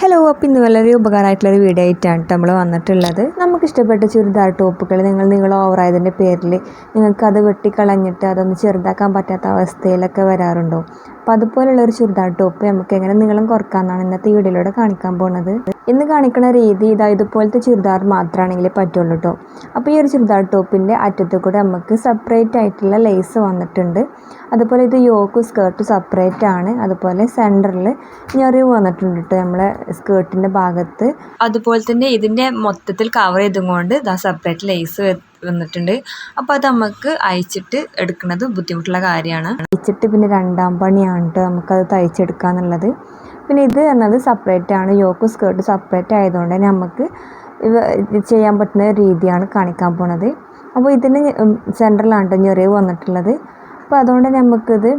Hello അപ്പോൾ ഇന്ന് വളരെ ഉപകാരമായിട്ടുള്ളൊരു വീഡിയോ ആയിട്ടാണ് നമ്മൾ വന്നിട്ടുള്ളത്. നമുക്ക് ഇഷ്ടപ്പെട്ട ചുരിദാർ ടോപ്പുകൾ നിങ്ങൾ നിങ്ങൾ ഓവറായതിന്റെ പേരിൽ നിങ്ങൾക്ക് അത് വെട്ടിക്കളഞ്ഞിട്ട് അതൊന്ന് ചെറുതാക്കാൻ പറ്റാത്ത അവസ്ഥയിലൊക്കെ വരാറുണ്ടോ? അപ്പോൾ അതുപോലുള്ളൊരു ചുരിദാർ ടോപ്പ് നമുക്ക് എങ്ങനെ നിങ്ങളും കുറക്കാമെന്നാണ് ഇന്നത്തെ വീഡിയോയിലൂടെ കാണിക്കാൻ പോകുന്നത് ഇന്ന് കാണിക്കുന്ന രീതി ഇതാ ഇതുപോലത്തെ ചുരിദാർ മാത്രമാണെങ്കിലേ പറ്റുള്ളൂ കേട്ടോ അപ്പോൾ ഈ ഒരു ചുരിദാർ ടോപ്പിന്റെ അറ്റത്ത് കൂടെ നമുക്ക് സെപ്പറേറ്റ് ആയിട്ടുള്ള ലേസ് വന്നിട്ടുണ്ട്. അതുപോലെ ഇത് യോക്കും സ്കേർട്ട് സെപ്പറേറ്റ് ആണ്. അതുപോലെ സെന്ററിൽ ഞെറിവ് വന്നിട്ടുണ്ട് കേട്ടോ നമ്മളെ സ്കേർട്ടിന്റെ ഭാഗത്ത്. അതുപോലെ തന്നെ ഇതിന്റെ മൊത്തത്തിൽ കവർ ചെയ്തും കൊണ്ട് ഇതാ സെപ്പറേറ്റ് ലേസ് വന്നിട്ടുണ്ട്. അപ്പോൾ അത് നമുക്ക് അയച്ചിട്ട് എടുക്കുന്നത് ബുദ്ധിമുട്ടുള്ള കാര്യമാണ്. അയച്ചിട്ട് പിന്നെ രണ്ടാം പണിയാണ് കേട്ടോ നമുക്കത് തയ്ച്ചെടുക്കുക എന്നുള്ളത് പിന്നെ ഇത് എന്നത് സെപ്പറേറ്റ് ആണ്. യോക്കും സ്കേർട്ട് സെപ്പറേറ്റ് ആയതുകൊണ്ട് തന്നെ നമുക്ക് ചെയ്യാൻ പറ്റുന്ന രീതിയാണ് കാണിക്കാൻ പോണത്. അപ്പോൾ ഇതിന് സെന്ററിലാണ് കേട്ടോ ഞെറിവ് വന്നിട്ടുള്ളത്. അപ്പോൾ അതുകൊണ്ട് നമുക്കിത്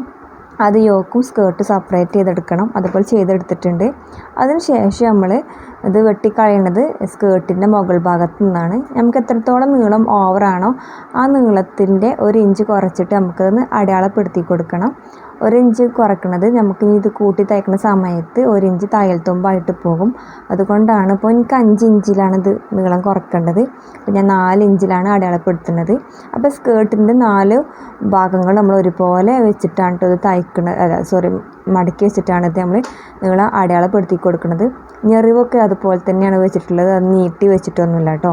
അത് യോക്കും സ്കേർട്ട് സെപ്പറേറ്റ് ചെയ്തെടുക്കണം. അതുപോലെ ചെയ്തെടുത്തിട്ടുണ്ട്. അതിന് ശേഷം നമ്മൾ ഇത് വെട്ടിക്കളയേണ്ടത് സ്കേർട്ടിന്റെ മുകൾ ഭാഗത്തു നിന്നാണ്. നമുക്ക് എത്രത്തോളം നീളം ഓവറാണോ ആ നീളത്തിന്റെ ഒരു ഇഞ്ച് കുറച്ചിട്ട് നമുക്കതൊന്ന് അടയാളപ്പെടുത്തി കൊടുക്കണം. ഒരു ഇഞ്ച് കുറയ്ക്കുന്നത് നമുക്ക് ഇത് കൂട്ടി തയ്ക്കുന്ന സമയത്ത് ഒരു ഇഞ്ച് തയ്യൽ തുമ്പായിട്ട് പോകും. അതുകൊണ്ടാണ് ഇപ്പോൾ എനിക്ക് അഞ്ച് ഇഞ്ചിലാണ് ഇത് നീളം കുറക്കേണ്ടത് അപ്പോൾ ഞാൻ നാല് ഇഞ്ചിലാണ് അടയാളപ്പെടുത്തുന്നത്. അപ്പോൾ സ്കേർട്ടിന്റെ നാല് ഭാഗങ്ങൾ നമ്മൾ ഒരുപോലെ വെച്ചിട്ടാണ് ഇത് തയ്ക്കുന്നത് സോറി മടക്കി വെച്ചിട്ടാണ് ഇത് നമ്മൾ നിങ്ങൾ അടയാളപ്പെടുത്തി കൊടുക്കുന്നത് ഞെറിവൊക്കെ അതുപോലെ തന്നെയാണ് വെച്ചിട്ടുള്ളത്. അത് നീട്ടി വെച്ചിട്ടൊന്നുമില്ല കേട്ടോ.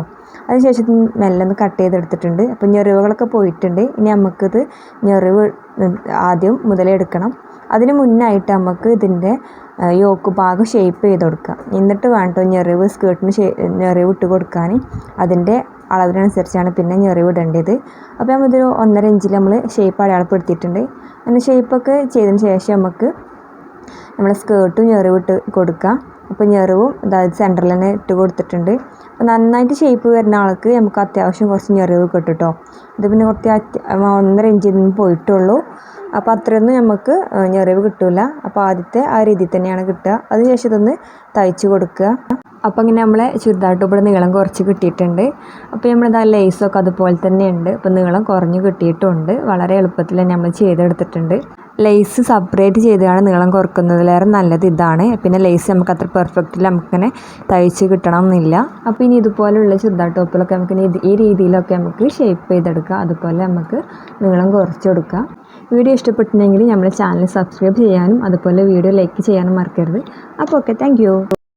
അതിനുശേഷം മെല്ലെ ഒന്ന് കട്ട് ചെയ്തെടുത്തിട്ടുണ്ട്. അപ്പോൾ ഞെറിവുകളൊക്കെ പോയിട്ടുണ്ട്. ഇനി നമുക്കിത് ഞെറിവ് ആദ്യം മുതലേ എടുക്കണം. അതിന് മുന്നായിട്ട് നമുക്ക് ഇതിന്റെ യോക്ക് ഭാഗം ഷേപ്പ് ചെയ്ത് കൊടുക്കാം എന്നിട്ട് വേണ്ട ഞെറിവ് സ്കേർട്ടിന് ഞെറിവ് ഇട്ട് കൊടുക്കാൻ. അതിന്റെ അളവിനനുസരിച്ചാണ് പിന്നെ ഞെറിവ് ഇടേണ്ടത്. അപ്പോൾ നമ്മളിതൊരു ഒന്നര ഇഞ്ചിൽ നമ്മൾ ഷേപ്പ് അടയാളപ്പെടുത്തിയിട്ടുണ്ട്. അങ്ങനെ ഷേപ്പൊക്കെ ചെയ്തതിന് ശേഷം നമുക്ക് നമ്മൾ സ്കേർട്ടും ഞെറിവ് ഇട്ട് കൊടുക്കാം അപ്പോൾ ഞെറിവും അതായത് സെന്ററിൽ തന്നെ ഇട്ട് കൊടുത്തിട്ടുണ്ട്. അപ്പോൾ നന്നായിട്ട് ഷേപ്പ് വരുന്ന ആൾക്ക് നമുക്ക് അത്യാവശ്യം കുറച്ച് ഞെറിവ് കിട്ടുട്ടോ. കേട്ടോ ഇത് പിന്നെ കുറച്ച് ഒന്നര ഇഞ്ചിൽ നിന്ന് പോയിട്ടുള്ളൂ. അപ്പോൾ അത്രയൊന്നും നമുക്ക് ഞെറിവ് കിട്ടില്ല അപ്പോൾ ആദ്യത്തെ ആ രീതിയിൽ തന്നെയാണ് കിട്ടുക. അതിനുശേഷം ഇതൊന്ന് തയ്ച്ച് കൊടുക്കുക. അപ്പോൾ ഇങ്ങനെ നമ്മളെ ചുരിദാർ ടോപ്പിടെ നീളം കുറച്ച് കിട്ടിയിട്ടുണ്ട്. അപ്പോൾ നമ്മളിതാ ലേസൊക്കെ അതുപോലെ തന്നെയുണ്ട്. അപ്പോൾ നീളം കുറഞ്ഞ് കിട്ടിയിട്ടുണ്ട്. വളരെ എളുപ്പത്തിൽ നമ്മൾ ചെയ്തെടുത്തിട്ടുണ്ട്. ലേസ് സെപ്പറേറ്റ് ചെയ്താണ് നീളം കുറക്കുന്നതിലേറെ നല്ലത് ഇതാണ്. പിന്നെ ലേസ് നമുക്ക് അത്ര പെർഫെക്റ്റിൽ നമുക്കിങ്ങനെ തയ്ച്ച് കിട്ടണം എന്നില്ല അപ്പോൾ ഇനി ഇതുപോലെയുള്ള ചുരിദാർ ടോപ്പിലൊക്കെ നമുക്ക് ഈ രീതിയിലൊക്കെ നമുക്ക് ഷേപ്പ് ചെയ്തെടുക്കാം. അതുപോലെ നമുക്ക് നീളം കുറച്ച് കൊടുക്കാം. വീഡിയോ ഇഷ്ടപ്പെട്ടിട്ടുണ്ടെങ്കിൽ നമ്മുടെ ചാനൽ സബ്സ്ക്രൈബ് ചെയ്യാനും അതുപോലെ വീഡിയോ ലൈക്ക് ചെയ്യാനും മറക്കരുത്. അപ്പോൾ ഓക്കെ താങ്ക്